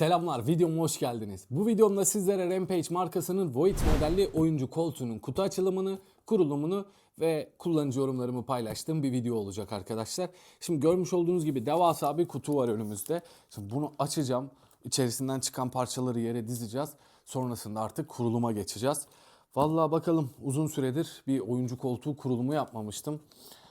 Selamlar, videoma hoş geldiniz. Bu videomda sizlere Rampage markasının Void modelli oyuncu koltuğunun kutu açılımını, kurulumunu ve kullanıcı yorumlarımı paylaştığım bir video olacak arkadaşlar. Şimdi görmüş olduğunuz gibi devasa bir kutu var önümüzde. Şimdi bunu açacağım. İçerisinden çıkan parçaları yere dizeceğiz. Sonrasında artık kuruluma geçeceğiz. Vallahi bakalım uzun süredir bir oyuncu koltuğu kurulumu yapmamıştım.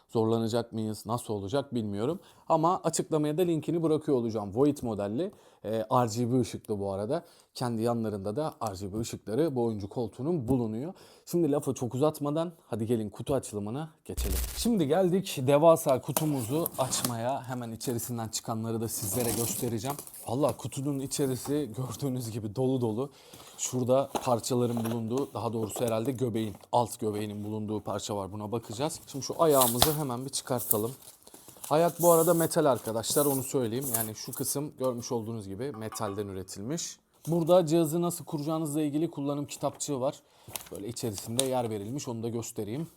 Zorlanacak mıyız, nasıl olacak bilmiyorum. Ama açıklamaya da linkini bırakıyor olacağım. Void modelli e, RGB ışıklı bu arada. Kendi yanlarında da RGB ışıkları bu oyuncu koltuğunun bulunuyor. Şimdi lafı çok uzatmadan hadi gelin kutu açılımına geçelim. Şimdi geldik devasa kutumuzu açmaya. Hemen içerisinden çıkanları da sizlere göstereceğim. Valla kutunun içerisi gördüğünüz gibi dolu dolu. Şurada parçaların bulunduğu, daha doğrusu herhalde göbeğin, alt göbeğinin bulunduğu parça var. Buna bakacağız. Şimdi şu ayağımızı hemen bir çıkartalım. Ayak bu arada metal arkadaşlar onu söyleyeyim. Yani şu kısım görmüş olduğunuz gibi metalden üretilmiş. Burada cihazı nasıl kuracağınızla ilgili kullanım kitapçığı var. Böyle içerisinde yer verilmiş onu da göstereyim.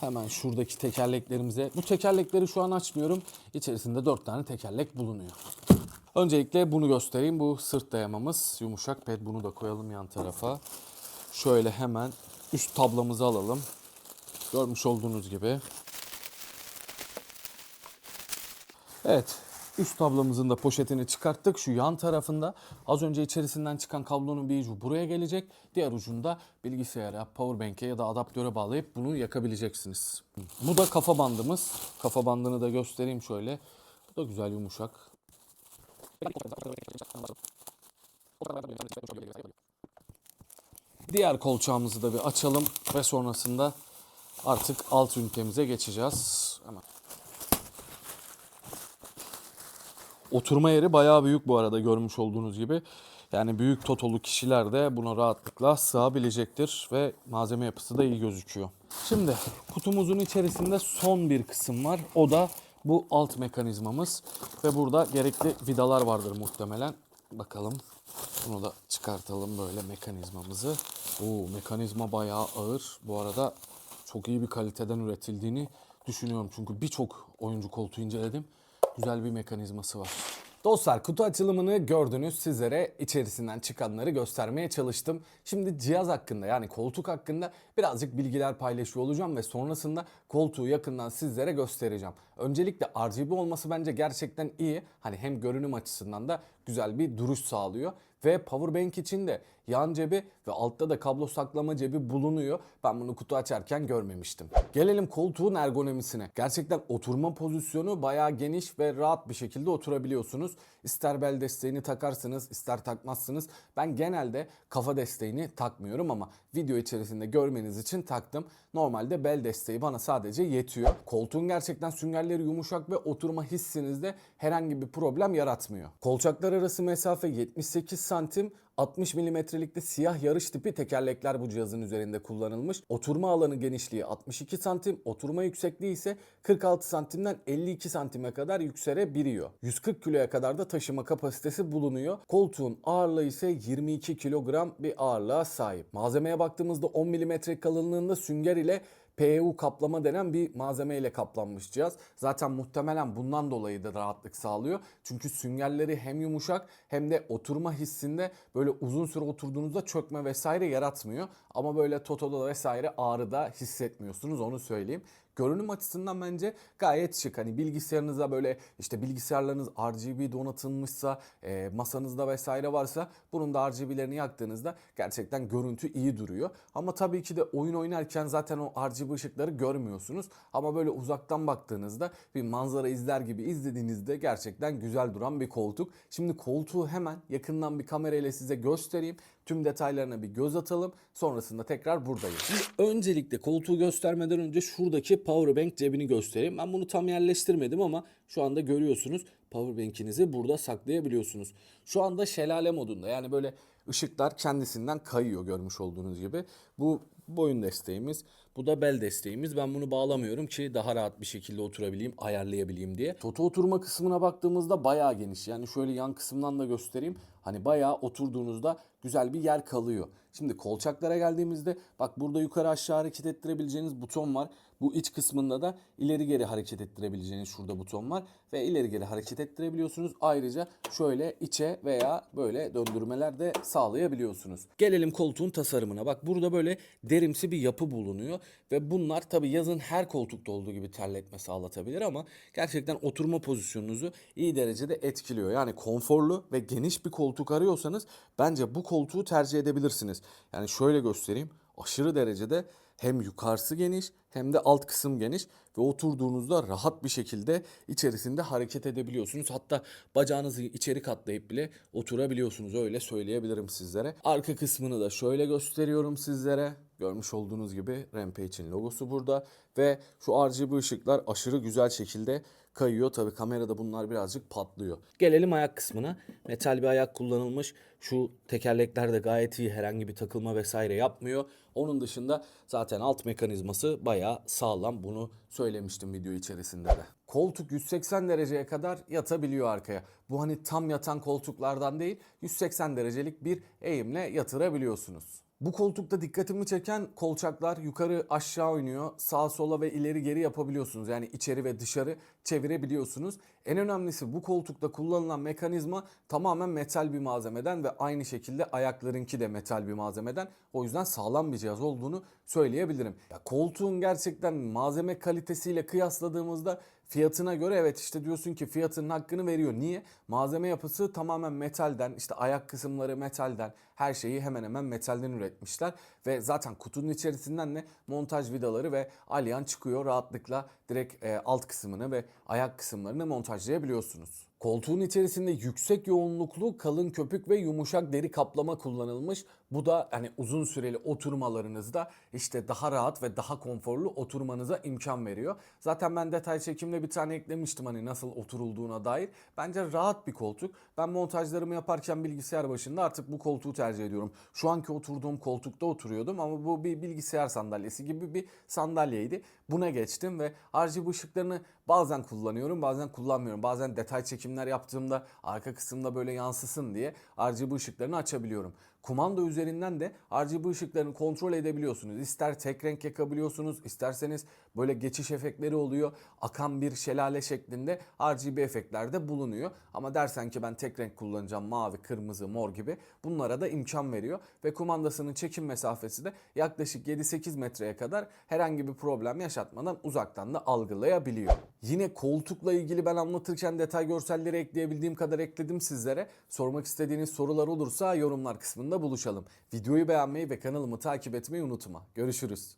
Hemen şuradaki tekerleklerimize. Bu tekerlekleri şu an açmıyorum. İçerisinde 4 tane tekerlek bulunuyor. Öncelikle bunu göstereyim. Bu sırt dayamamız. Yumuşak ped. Bunu da koyalım yan tarafa. Şöyle hemen üst tablamızı alalım. Görmüş olduğunuz gibi. Evet. Üst tablamızın da poşetini çıkarttık. Şu yan tarafında az önce içerisinden çıkan kablonun bir ucu buraya gelecek. Diğer ucunda bilgisayara, powerbank'e ya da adaptöre bağlayıp bunu yakabileceksiniz. Bu da kafa bandımız. Kafa bandını da göstereyim şöyle. Bu da güzel yumuşak. Diğer kolçağımızı da bir açalım ve sonrasında artık alt ünitemize geçeceğiz. Hemen. Oturma yeri bayağı büyük bu arada görmüş olduğunuz gibi. Yani büyük totolu kişiler de buna rahatlıkla sığabilecektir ve malzeme yapısı da iyi gözüküyor. Şimdi kutumuzun içerisinde son bir kısım var. O da bu alt mekanizmamız ve burada gerekli vidalar vardır muhtemelen. Bakalım. Bunu da çıkartalım böyle mekanizmamızı. Oo mekanizma bayağı ağır. Bu arada çok iyi bir kaliteden üretildiğini düşünüyorum. Çünkü birçok oyuncu koltuğu inceledim. Güzel bir mekanizması var. Dostlar kutu açılımını gördünüz. Sizlere içerisinden çıkanları göstermeye çalıştım. Şimdi cihaz hakkında yani koltuk hakkında birazcık bilgiler paylaşıyor olacağım ve sonrasında koltuğu yakından sizlere göstereceğim. Öncelikle RGB olması bence gerçekten iyi. Hani hem görünüm açısından da güzel bir duruş sağlıyor. Ve powerbank için de yan cebi ve altta da kablo saklama cebi bulunuyor. Ben bunu kutu açarken görmemiştim. Gelelim koltuğun ergonomisine. Gerçekten oturma pozisyonu bayağı geniş ve rahat bir şekilde oturabiliyorsunuz. İster bel desteğini takarsınız, ister takmazsınız. Ben genelde kafa desteğini takmıyorum ama video içerisinde görmeniz için taktım. Normalde bel desteği bana sadece yetiyor. Koltuğun gerçekten süngerleri yumuşak ve oturma hissinizde herhangi bir problem yaratmıyor. Kolçaklar arası mesafe 78 santim 60 milimetrelikte siyah yarış tipi tekerlekler bu cihazın üzerinde kullanılmış. Oturma alanı genişliği 62 santim, oturma yüksekliği ise 46 santimden 52 santime kadar yükselebiliyor. 140 kiloya kadar da taşıma kapasitesi bulunuyor. Koltuğun ağırlığı ise 22 kilogram bir ağırlığa sahip. Malzemeye baktığımızda 10 milimetre kalınlığında sünger ile PU kaplama denen bir malzemeyle kaplanmış cihaz. Zaten muhtemelen bundan dolayı da rahatlık sağlıyor. Çünkü süngerleri hem yumuşak hem de oturma hissinde böyle uzun süre oturduğunuzda çökme vesaire yaratmıyor. Ama böyle totoda vesaire ağrı da hissetmiyorsunuz onu söyleyeyim. Görünüm açısından bence gayet şık. Hani bilgisayarınıza böyle işte bilgisayarlarınız RGB donatılmışsa, e, masanızda vesaire varsa bunun da RGB'lerini yaktığınızda gerçekten görüntü iyi duruyor. Ama tabii ki de oyun oynarken zaten o RGB ışıkları görmüyorsunuz. Ama böyle uzaktan baktığınızda bir manzara izler gibi izlediğinizde gerçekten güzel duran bir koltuk. Şimdi koltuğu hemen yakından bir kamerayla size göstereyim. Tüm detaylarına bir göz atalım. Sonrasında tekrar buradayım. Şimdi öncelikle koltuğu göstermeden önce şuradaki powerbank cebini göstereyim. Ben bunu tam yerleştirmedim ama şu anda görüyorsunuz powerbank'inizi burada saklayabiliyorsunuz. Şu anda şelale modunda yani böyle ışıklar kendisinden kayıyor görmüş olduğunuz gibi. Bu boyun desteğimiz. Bu da bel desteğimiz. Ben bunu bağlamıyorum ki daha rahat bir şekilde oturabileyim, ayarlayabileyim diye. Toto oturma kısmına baktığımızda bayağı geniş. Yani şöyle yan kısımdan da göstereyim. Hani bayağı oturduğunuzda güzel bir yer kalıyor. Şimdi kolçaklara geldiğimizde bak burada yukarı aşağı hareket ettirebileceğiniz buton var. Bu iç kısmında da ileri geri hareket ettirebileceğiniz şurada buton var. Ve ileri geri hareket ettirebiliyorsunuz. Ayrıca şöyle içe veya böyle döndürmeler de sağlayabiliyorsunuz. Gelelim koltuğun tasarımına. Bak burada böyle derimsi bir yapı bulunuyor. Ve bunlar tabi yazın her koltukta olduğu gibi terletme sağlatabilir ama gerçekten oturma pozisyonunuzu iyi derecede etkiliyor. Yani konforlu ve geniş bir koltuk arıyorsanız bence bu koltuğu tercih edebilirsiniz. Yani şöyle göstereyim. Aşırı derecede hem yukarısı geniş hem de alt kısım geniş ve oturduğunuzda rahat bir şekilde içerisinde hareket edebiliyorsunuz. Hatta bacağınızı içeri katlayıp bile oturabiliyorsunuz öyle söyleyebilirim sizlere. Arka kısmını da şöyle gösteriyorum sizlere. Görmüş olduğunuz gibi Rampage'in logosu burada ve şu RGB ışıklar aşırı güzel şekilde kayıyor. Tabi kamerada bunlar birazcık patlıyor. Gelelim ayak kısmına. Metal bir ayak kullanılmış. Şu tekerlekler de gayet iyi. Herhangi bir takılma vesaire yapmıyor. Onun dışında zaten alt mekanizması bayağı sağlam. Bunu söylemiştim video içerisinde de. Koltuk 180 dereceye kadar yatabiliyor arkaya. Bu hani tam yatan koltuklardan değil 180 derecelik bir eğimle yatırabiliyorsunuz. Bu koltukta dikkatimi çeken kolçaklar yukarı aşağı oynuyor. Sağa sola ve ileri geri yapabiliyorsunuz. Yani içeri ve dışarı çevirebiliyorsunuz. En önemlisi bu koltukta kullanılan mekanizma tamamen metal bir malzemeden ve aynı şekilde ayaklarınki de metal bir malzemeden. O yüzden sağlam bir cihaz olduğunu söyleyebilirim. Ya koltuğun gerçekten malzeme kalitesiyle kıyasladığımızda fiyatına göre evet işte diyorsun ki fiyatının hakkını veriyor. Niye? Malzeme yapısı tamamen metalden, işte ayak kısımları metalden, her şeyi hemen hemen metalden üretmişler. Ve zaten kutunun içerisinden de montaj vidaları ve alyan çıkıyor rahatlıkla direkt e, alt kısmını ve ayak kısımlarını montajlayabiliyorsunuz. Koltuğun içerisinde yüksek yoğunluklu kalın köpük ve yumuşak deri kaplama kullanılmış. Bu da hani uzun süreli oturmalarınızda işte daha rahat ve daha konforlu oturmanıza imkan veriyor. Zaten ben detay çekimde bir tane eklemiştim hani nasıl oturulduğuna dair. Bence rahat bir koltuk. Ben montajlarımı yaparken bilgisayar başında artık bu koltuğu tercih ediyorum. Şu anki oturduğum koltukta oturuyordum ama bu bir bilgisayar sandalyesi gibi bir sandalyeydi. Buna geçtim ve RGB ışıklarını bazen kullanıyorum bazen kullanmıyorum. Bazen detay çekimler yaptığımda arka kısımda böyle yansısın diye RGB ışıklarını açabiliyorum. Kumanda üzerinden de RGB ışıklarını kontrol edebiliyorsunuz. İster tek renk yakabiliyorsunuz, isterseniz böyle geçiş efektleri oluyor. Akan bir şelale şeklinde RGB efektler de bulunuyor. Ama dersen ki ben tek renk kullanacağım mavi, kırmızı, mor gibi bunlara da imkan veriyor. Ve kumandasının çekim mesafesi de yaklaşık 7-8 metreye kadar herhangi bir problem yaşatmadan uzaktan da algılayabiliyor. Yine koltukla ilgili ben anlatırken detay görselleri ekleyebildiğim kadar ekledim sizlere. Sormak istediğiniz sorular olursa yorumlar kısmında buluşalım. Videoyu beğenmeyi ve kanalımı takip etmeyi unutma. Görüşürüz.